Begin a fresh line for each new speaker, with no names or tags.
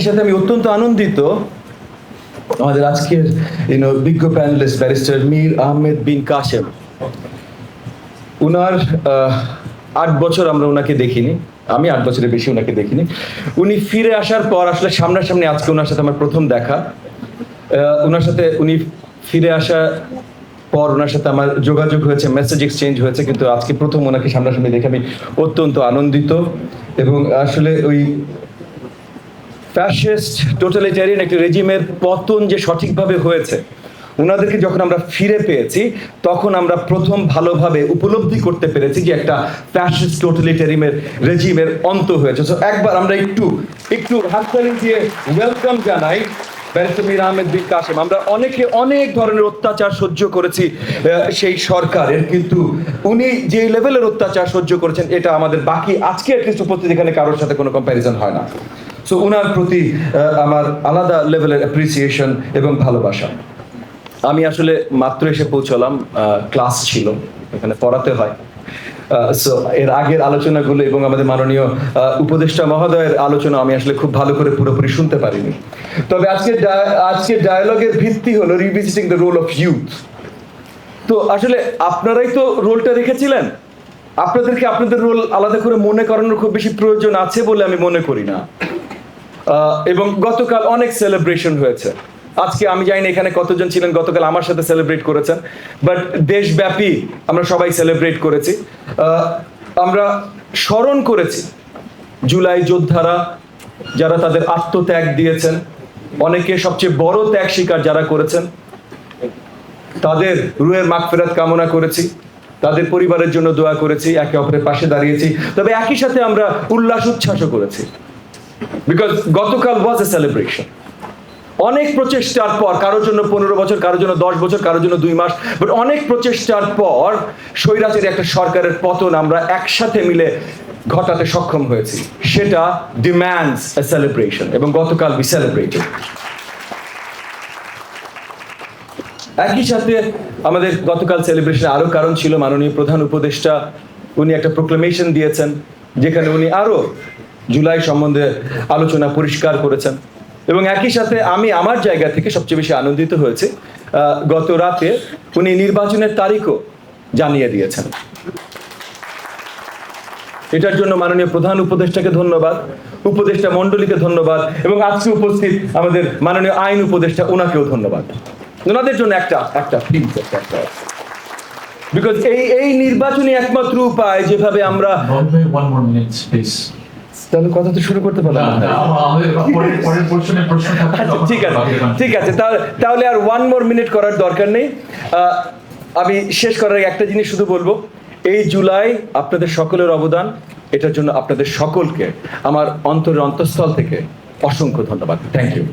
একই সাথে আমি অত্যন্ত আনন্দিত। আমাদের আজকের ইউনো বিজ্ঞ প্যানেলিস্ট ব্যারিস্টার মীর আহমেদ বিন কাশেম। উনার আট বছর আমরা ওনাকে দেখিনি। আমি আট বছরের বেশি ওনাকে দেখিনি। উনি ফিরে আসার পর আসলে সামনাসামনি আজকে ওনার সাথে আমার প্রথম দেখা। ওনার সাথে উনি ফিরে আসা পর ওনার সাথে আমার যোগাযোগ হয়েছে মেসেজ এক্সচেঞ্জ হয়েছে, কিন্তু আজকে প্রথম ওনাকে সামনাসামনি দেখে আমি অত্যন্ত আনন্দিত। এবং আসলে ওই ফ্যাসিস্ট টোটালিটারিয়ান একটি রেজিমের পতন যে সঠিকভাবে হয়েছে ওনাদেরকে যখন আমরা ফিরে পেয়েছি, তখন আমরা প্রথম ভালোভাবে উপলব্ধি করতে পেরেছি যে একটা ফ্যাসিস্ট টোটালিটারিয়ামের রেজিমের অন্ত হয়েছে। সো একবার আমরা একটু একটু হাততালি দিয়ে ওয়েলকাম জানাই ব্যারিস্টার আহমেদ বিন কাসেম। আমরা অনেকে অনেক ধরনের অত্যাচার সহ্য করেছি সেই সরকারের, কিন্তু উনি যে লেভেলের অত্যাচার সহ্য করেছেন, এটা আমাদের বাকি আজকে অ্যাটলিস্ট উপস্থিত এখানে কারোর সাথে কোনো কম্প্যারিজন হয় না। সো ওনার প্রতি আমার আলাদা লেভেলের অ্যাপ্রিসিয়েশন এবং ভালোবাসা। আমি আসলে মাত্র এসে পৌঁছলাম ক্লাস ছিল, এখানে পড়াতে হয়। সো এর আগের আলোচনাগুলো এবং আমাদের মাননীয় উপদেষ্টা মহোদয়ের আলোচনা আমি আসলে খুব ভালো করে পুরোপুরি শুনতে পারিনি। তবে আজকে আজকে ডায়ালগের ভিত্তি হলো revisiting the role of youth তো আসলে আপনারাই তো রোলটা রেখেছিলেন। আপনাদেরকে আপনাদের রোল আলাদা করে মনে করানোর খুব বেশি প্রয়োজন আছে বলে আমি মনে করি না। এবং গতকাল অনেক সেলিব্রেশন হয়েছে। আজকে আমি জানি এখানে কতজন ছিলেন, গতকাল আমার সাথে সেলিব্রেট করেছেন বাট দেশব্যাপী আমরা সবাই সেলিব্রেট করেছি। আমরা স্মরণ করেছি জুলাই যোদ্ধারা যারা তাদের আত্মত্যাগ দিয়েছেন, অনেকে সবচেয়ে বড় ত্যাগ স্বীকার যারা করেছেন, তাদের রুহের মাগফিরাত কামনা করেছি, তাদের পরিবারের জন্য দোয়া করেছি, একে অপরের পাশে দাঁড়িয়েছি, তবে একই সাথে আমরা উল্লাস, উচ্ছ্বাসও করেছি। বিকজ গতকাল ওয়াজ এ সেলিব্রেশন অনেক প্রচেষ্টার পর, কারোর জন্য পনেরো বছর, কারোর জন্য দশ বছর, কারোর জন্য দুই মাস বাট অনেক প্রচেষ্টার পর স্বৈরাচারী একটা সরকারের পতন আমরা একসাথে মিলে ঘটাতে সক্ষম হয়েছি। সেটা ডিম্যান্ডস এ সেলিব্রেশন এবং গতকাল বি সেলিব্রেটেড একই সাথে আমাদের গতকাল সেলিব্রেশন আরও কারণ ছিল, মাননীয় প্রধান উপদেষ্টা, উনি একটা প্রোক্লেমেশন দিয়েছেন, যেখানে উনি আরও জুলাই সম্বন্ধে আলোচনা পরিষ্কার করেছেন। এবং একই সাথে আমি আমার জায়গা থেকে সবচেয়ে বেশি আনন্দিত হয়েছে গত রাতে উনি নির্বাচনের তারিখও জানিয়ে দিয়েছেন। এটার জন্য মাননীয় প্রধান উপদেষ্টাকে ধন্যবাদ, উপদেষ্টা মন্ডলীকে ধন্যবাদ, এবং আজকে উপস্থিত আমাদের মাননীয় আইন উপদেষ্টা ওনাকেও ধন্যবাদ। ওনাদের জন্য একটা একটা বিকজ এই এই নির্বাচনী একমাত্র উপায় যেভাবে আমরা তাহলে কথা তো শুরু করতে পারলাম আচ্ছা ঠিক আছে ঠিক আছে তাহলে তাহলে আর ওয়ান মোর মিনিট করার দরকার নেই। আমি শেষ করার একটা জিনিস শুধু বলব। এই জুলাই আপনাদের সকলের অবদান এটার জন্য আপনাদের সকলকে আমার অন্তরের অন্তঃস্থল থেকে অসংখ্য ধন্যবাদ। Thank you